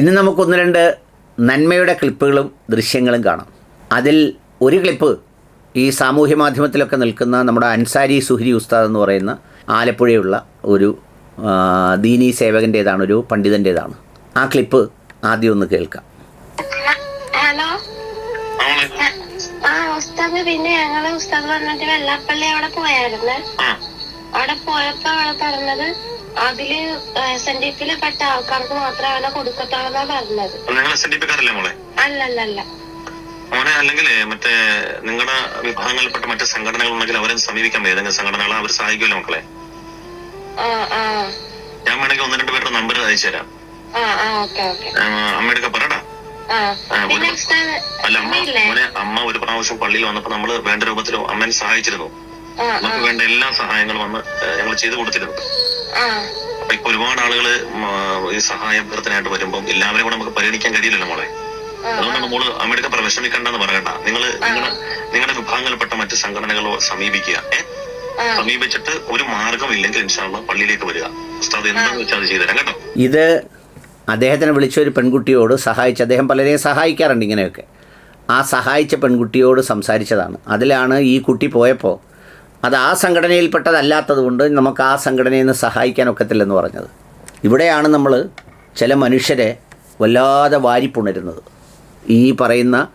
ഇന്ന് നമുക്കൊന്ന് രണ്ട് നന്മയുടെ ക്ലിപ്പുകളും ദൃശ്യങ്ങളും കാണാം. അതിൽ ഒരു ക്ലിപ്പ് ഈ സാമൂഹ്യ മാധ്യമത്തിലൊക്കെ നിൽക്കുന്ന നമ്മുടെ അൻസാരി സുഹരി ഉസ്താദ് എന്ന് പറയുന്ന ആലപ്പുഴയുള്ള ഒരു ദീനി സേവകന്റേതാണ് ഒരു പണ്ഡിതന്റേതാണ്. ആ ക്ലിപ്പ് ആദ്യം ഒന്ന് കേൾക്കാം. ഹലോ? ആ ഉസ്താദ് പിന്നെ ഞങ്ങൾ ഉസ്താദ് പറഞ്ഞിട്ട് വെള്ളാപ്പള്ളി അവിടെ പോയായിരുന്നു. അവിടെ പോയപ്പോ അവിടെ പറഞ്ഞത് അതിൽ എസ് എൻ ഡി പിയിൽ പെട്ട ആൾക്കാർക്ക് മാത്രമേ അവനെ കൊടുക്കത്തുള്ളൂ പറഞ്ഞത്. നിങ്ങൾ എസ് എൻ ഡി പിക്കാരല്ലേ മോളെ? അല്ലല്ലല്ല. മോനെ അല്ലെങ്കിൽ മറ്റേ നിങ്ങളുടെ വിഭാഗങ്ങളിൽപ്പെട്ട മറ്റു സംഘടനകൾ ഉണ്ടെങ്കിൽ അവരെ സമീപിക്കാൻ ഏതെങ്കിലും സംഘടനകൾ അവർ സഹായിക്കുമല്ലോ മക്കളെ. ഞാൻ വേണമെങ്കിൽ ഒന്ന് രണ്ട് പേരുടെ നമ്പർ അയച്ചു തരാം. ആ ആ ഓക്കെ ഓക്കെ. ആ, അമ്മയുടെ പറടാ അല്ല അമ്മ മോനെ അമ്മ ഒരു പ്രാവശ്യം പള്ളിയിൽ വന്നപ്പോ നമ്മൾ വേണ്ട രൂപത്തിലോ അമ്മേനെ സഹായിച്ചിരുന്നു. നമുക്ക് വേണ്ട എല്ലാ സഹായങ്ങളും അന്ന് ഞങ്ങൾ ചെയ്തു കൊടുത്തിരുന്നു അപ്പൊ ഇപ്പൊ ഒരുപാട് ആളുകൾ ഈ സഹായ അഭ്യർത്ഥനയായിട്ട് വരുമ്പോൾ എല്ലാവരെയും കൂടെ നമുക്ക് പരിഗണിക്കാൻ കഴിയില്ലല്ലോ മോളെ. അതുകൊണ്ടാണ് മോൾ അമ്മയുടെ പറ വിഷമിക്കണ്ടെന്ന് പറയണ്ട നിങ്ങൾ നിങ്ങളുടെ നിങ്ങളുടെ വിഭാഗങ്ങളിൽപ്പെട്ട മറ്റ് സംഘടനകളോ സമീപിക്കുക ഏ? സമീപിച്ചിട്ട് ഒരു മാർഗം ഇല്ലെങ്കിൽ ഇൻഷാള്ള പള്ളിയിലേക്ക് വരിക. ഉസ്താദ് എന്താണെന്ന് വെച്ചാൽ അത് ചെയ്തുതരാം കേട്ടോ. ഇത് അദ്ദേഹത്തിനെ വിളിച്ച ഒരു പെൺകുട്ടിയോട് സഹായിച്ച് അദ്ദേഹം പലരെയും സഹായിക്കാറുണ്ട് ഇങ്ങനെയൊക്കെ. ആ സഹായിച്ച പെൺകുട്ടിയോട് സംസാരിച്ചതാണ്. അതിലാണ് ഈ കുട്ടി പോയപ്പോൾ അത് ആ സംഘടനയിൽപ്പെട്ടതല്ലാത്തതുകൊണ്ട് നമുക്ക് ആ സംഘടനയിൽ നിന്ന് സഹായിക്കാൻ ഒക്കത്തില്ലെന്ന് പറഞ്ഞത്. ഇവിടെയാണ് നമ്മൾ ചില മനുഷ്യരെ വല്ലാതെ വാരിപ്പുണരുന്നത് ഈ പറയുന്ന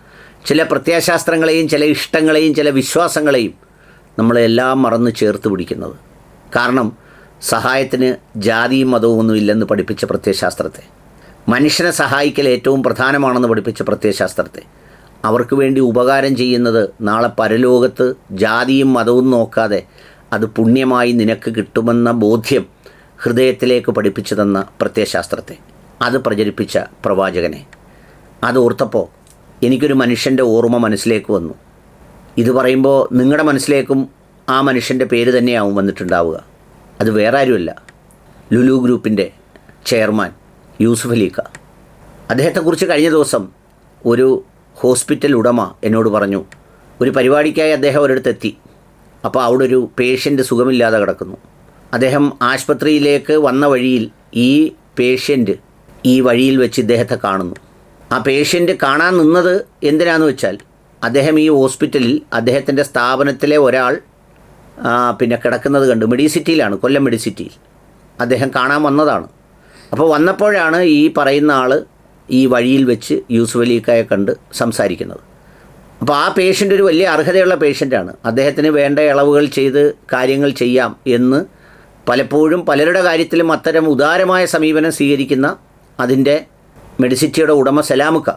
ചില പ്രത്യയശാസ്ത്രങ്ങളെയും ചില ഇഷ്ടങ്ങളെയും ചില വിശ്വാസങ്ങളെയും നമ്മളെല്ലാം മറന്ന് ചേർത്ത് പിടിക്കുന്നത്. കാരണം സഹായത്തിന് ജാതിയും മതവും ഒന്നും ഇല്ലെന്ന് പഠിപ്പിച്ച പ്രത്യയശാസ്ത്രത്തെ. മനുഷ്യനെ സഹായിക്കൽ ഏറ്റവും പ്രധാനമാണെന്ന് പഠിപ്പിച്ച പ്രത്യയശാസ്ത്രത്തെ. അവർക്ക് വേണ്ടി ഉപകാരം ചെയ്യുന്നത് നാളെ പരലോകത്ത് ജാതിയും മതവും നോക്കാതെ അത് പുണ്യമായി നിനക്ക് കിട്ടുമെന്ന ബോധ്യം ഹൃദയത്തിലേക്ക് പഠിപ്പിച്ചു തന്ന പ്രത്യയശാസ്ത്രത്തെ. അത് പ്രചരിപ്പിച്ച പ്രവാചകനെ. അത് ഓർത്തപ്പോൾ എനിക്കൊരു മനുഷ്യന്റെ ഓർമ്മ മനസ്സിലേക്ക് വന്നു. ഇത് പറയുമ്പോൾ നിങ്ങളുടെ മനസ്സിലേക്കും ആ മനുഷ്യന്റെ പേര് തന്നെയാവും വന്നിട്ടുണ്ടാവുക. അത് വേറെ ആരുമല്ല ലുലു ഗ്രൂപ്പിന്റെ ചെയർമാൻ യൂസുഫ് അലീക്ക അദ്ദേഹത്തെക്കുറിച്ച് കഴിഞ്ഞ ദിവസം ഒരു ഹോസ്പിറ്റൽ ഉടമ എന്നോട് പറഞ്ഞു ഒരു പരിപാടിക്കായി അദ്ദേഹം ഒരിടത്തെത്തി. അപ്പോൾ അവിടെ ഒരു പേഷ്യന്റ് സുഖമില്ലാതെ കിടക്കുന്നു. അദ്ദേഹം ആശുപത്രിയിലേക്ക് വന്ന വഴിയിൽ ഈ പേഷ്യന്റ് ഈ വഴിയിൽ വെച്ച് ഇദ്ദേഹത്തെ കാണുന്നു. ആ പേഷ്യന്റ് കാണാൻ നിന്നത് എന്തിനാണെന്ന് വെച്ചാൽ അദ്ദേഹം ഈ ഹോസ്പിറ്റലിൽ അദ്ദേഹത്തിന്റെ സ്ഥാപനത്തിലെ ഒരാൾ പിന്നെ കിടക്കുന്നത് കണ്ടു. മെഡിസിറ്റിയിലാണ് കൊല്ലം മെഡിസിറ്റിയിൽ അദ്ദേഹം കാണാൻ വന്നതാണ്. അപ്പോൾ വന്നപ്പോഴാണ് ഈ പറയുന്ന ആൾ ഈ വഴിയിൽ വെച്ച് യൂസുഫ് അലിക്കായെ കണ്ട് സംസാരിക്കുന്നത്. അപ്പോൾ ആ പേഷ്യന്റ് ഒരു വലിയ അർഹതയുള്ള പേഷ്യന്റാണ് അദ്ദേഹത്തിന് വേണ്ട ഇളവുകൾ ചെയ്ത് കാര്യങ്ങൾ ചെയ്യാം എന്ന് പലപ്പോഴും പലരുടെ കാര്യത്തിലും അത്തരം ഉദാരമായ സമീപനം സ്വീകരിക്കുന്ന അതിന്റെ മെഡിസിറ്റിയുടെ ഉടമ സലാമുക്ക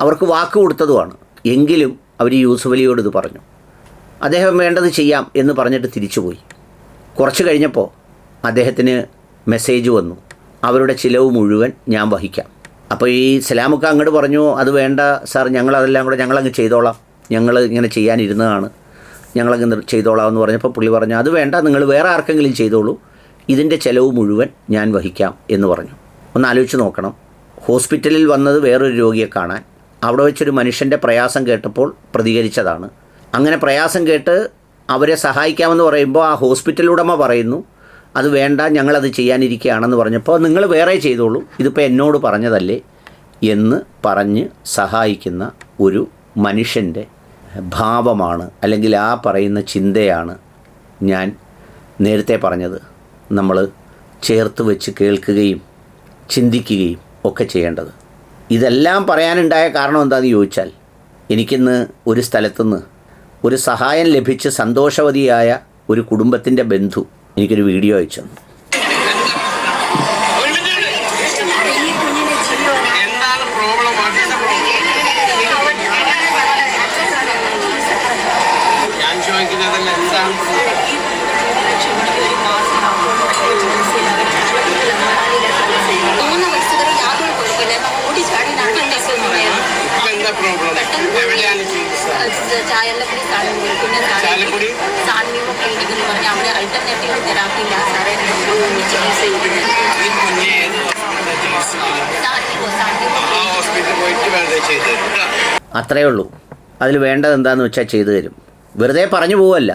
അവർക്ക് വാക്ക് കൊടുത്തതുമാണ്. എങ്കിലും അവർ യൂസുഫ് അലിയോട് ഇത് പറഞ്ഞു. അദ്ദേഹം വേണ്ടത് ചെയ്യാം എന്ന് പറഞ്ഞിട്ട് തിരിച്ചുപോയി. കുറച്ച് കഴിഞ്ഞപ്പോൾ അദ്ദേഹത്തിന് മെസ്സേജ് വന്നു. അവരുടെ ചിലവ് മുഴുവൻ ഞാൻ വഹിക്കാം. അപ്പോൾ ഈ സലാമുക്ക അങ്ങോട്ട് പറഞ്ഞു അത് വേണ്ട സാർ ഞങ്ങളതെല്ലാം കൂടെ ഞങ്ങളങ്ങ് ചെയ്തോളാം. ഞങ്ങൾ ഇങ്ങനെ ചെയ്യാനിരുന്നതാണ്. ഞങ്ങളങ്ങ് ചെയ്തോളാം എന്ന് പറഞ്ഞപ്പോൾ പുള്ളി പറഞ്ഞു അത് വേണ്ട നിങ്ങൾ വേറെ ആർക്കെങ്കിലും ചെയ്തോളൂ. ഇതിന്റെ ചിലവ് മുഴുവൻ ഞാൻ വഹിക്കാം എന്ന് പറഞ്ഞു. ഒന്ന് ആലോചിച്ച് നോക്കണം. ഹോസ്പിറ്റലിൽ വന്നത് വേറൊരു രോഗിയെ കാണാൻ അവിടെ വെച്ചൊരു മനുഷ്യന്റെ പ്രയാസം കേട്ടപ്പോൾ പ്രതികരിച്ചതാണ്. അങ്ങനെ പ്രയാസം കേട്ട് അവരെ സഹായിക്കാമെന്ന് പറയുമ്പോൾ ആ ഹോസ്പിറ്റൽ ഉടമ പറയുന്നു അത് വേണ്ട ഞങ്ങളത് ചെയ്യാനിരിക്കുകയാണെന്ന് പറഞ്ഞപ്പോൾ നിങ്ങൾ വേറെ ചെയ്തോളൂ. ഇതിപ്പോൾ എന്നോട് പറഞ്ഞതല്ലേ എന്ന് പറഞ്ഞ് സഹായിക്കുന്ന ഒരു മനുഷ്യന്റെ ഭാവമാണ് അല്ലെങ്കിൽ ആ പറയുന്ന ചിന്തയാണ് ഞാൻ നേരത്തെ പറഞ്ഞത്. നമ്മൾ ചേർത്ത് വെച്ച് കേൾക്കുകയും ചിന്തിക്കുകയും ഒക്കെ ചെയ്യേണ്ടത്. ഇതെല്ലാം പറയാനുണ്ടായ കാരണം എന്താണെന്ന് ചോദിച്ചാൽ എനിക്കിന്ന് ഒരു സ്ഥലത്തുനിന്ന് ഒരു സഹായം ലഭിച്ച് സന്തോഷവതിയായ ഒരു കുടുംബത്തിന്റെ ബന്ധു എനിക്കൊരു വീഡിയോ അയച്ചു തന്നു. എന്താണ് പറഞ്ഞാൽ അവിടെ അൾട്ടർനേറ്റീവ് സാറേ ഒന്ന് ചികിത്സ ചെയ്യുന്നത് ഈ കുഞ്ഞെ ഏത് ഹോസ്പിറ്റലിലാണ് ചികിത്സിക്കുന്നത് സാധിക്കോ സാധിക്കോ ആ ഹോസ്പിറ്റലിൽ പോയിട്ട് വെറുതെ ചെയ്ത് തരും. അത്രയേ ഉള്ളൂ. അതിൽ വേണ്ടത് എന്താണെന്ന് വെച്ചാൽ ചെയ്തു തരും. വെറുതെ പറഞ്ഞു പോവല്ല.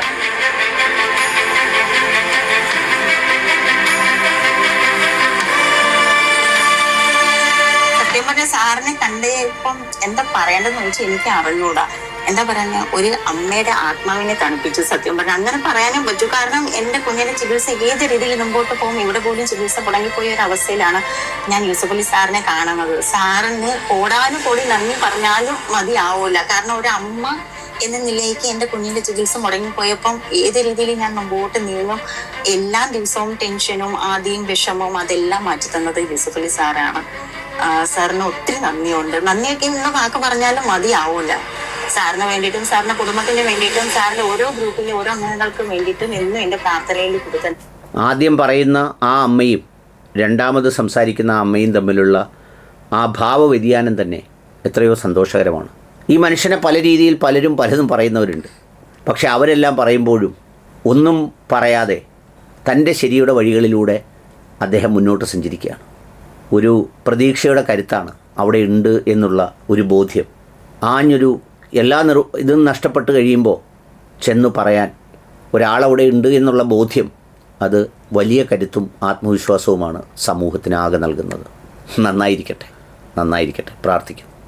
സത്യം സാറിനെ കണ്ടേ ഇപ്പം എന്താ പറയേണ്ടതെന്ന് വെച്ചാൽ എനിക്ക് അറിഞ്ഞൂടാ എന്താ പറയുക ഒരു അമ്മയുടെ ആത്മാവിനെ തണുപ്പിച്ചു സത്യം പറഞ്ഞു അങ്ങനെ പറയാനും പറ്റൂ. കാരണം എന്റെ കുഞ്ഞിന്റെ ചികിത്സ ഏത് രീതിയിൽ മുമ്പോട്ട് പോകും ഇവിടെ പോലും ചികിത്സ മുടങ്ങിപ്പോയ ഒരു അവസ്ഥയിലാണ് ഞാൻ യൂസഫ് അലി സാറിനെ കാണുന്നത്. സാറിന് ഓടാനും കൂടി നന്ദി പറഞ്ഞാലും മതിയാവൂല. കാരണം ഒരു അമ്മ എന്ന നിലയ്ക്ക് എന്റെ കുഞ്ഞിന്റെ ചികിത്സ മുടങ്ങിപ്പോയപ്പം ഏത് രീതിയിൽ ഞാൻ മുമ്പോട്ട് നീങ്ങും എല്ലാ ദിവസവും ടെൻഷനും ആദ്യം വിഷമവും അതെല്ലാം മാറ്റി തന്നത് യൂസഫ് അലി സാറാണ് സാറിന് ഒത്തിരി നന്ദിയുണ്ട്. നന്ദിയൊക്കെ ഇന്ന് വാക്ക് പറഞ്ഞാലും മതിയാവൂല. സാറിന് വേണ്ടിയിട്ടും സാറിന്റെ കുടുംബത്തിന് വേണ്ടിയിട്ടും സാറിന്റെ ഓരോ ഗ്രൂപ്പിലെ ഓരോ അംഗങ്ങൾക്കും വേണ്ടിയിട്ടും എന്നും എന്റെ പ്രാർത്ഥനയിൽ കൊടുക്കാൻ ആദ്യം പറയുന്ന ആ അമ്മയും രണ്ടാമത് സംസാരിക്കുന്ന ആ അമ്മയും തമ്മിലുള്ള ആ ഭാവവ്യതിയാനം തന്നെ എത്രയോ സന്തോഷകരമാണ്. ഈ മനുഷ്യനെ പല രീതിയിൽ പലരും പലതും പറയുന്നവരുണ്ട്. പക്ഷെ അവരെല്ലാം പറയുമ്പോഴും ഒന്നും പറയാതെ തന്റെ ശരിയുടെ വഴികളിലൂടെ അദ്ദേഹം മുന്നോട്ട് സഞ്ചരിക്കുകയാണ്. ഒരു പ്രതീക്ഷയുടെ കരുത്താണ് അവിടെ ഉണ്ട് എന്നുള്ള ഒരു ബോധ്യം. ആഞ്ഞൊരു എല്ലാ നിർ ഇതും നഷ്ടപ്പെട്ട് കഴിയുമ്പോൾ ചെന്ന് പറയാൻ ഒരാളവിടെ ഉണ്ട് എന്നുള്ള ബോധ്യം അത് വലിയ കരുത്തും ആത്മവിശ്വാസവുമാണ് സമൂഹത്തിന് ആകെ നൽകുന്നത്. നന്നായിരിക്കട്ടെ. നന്നായിരിക്കട്ടെ. പ്രാർത്ഥിക്കും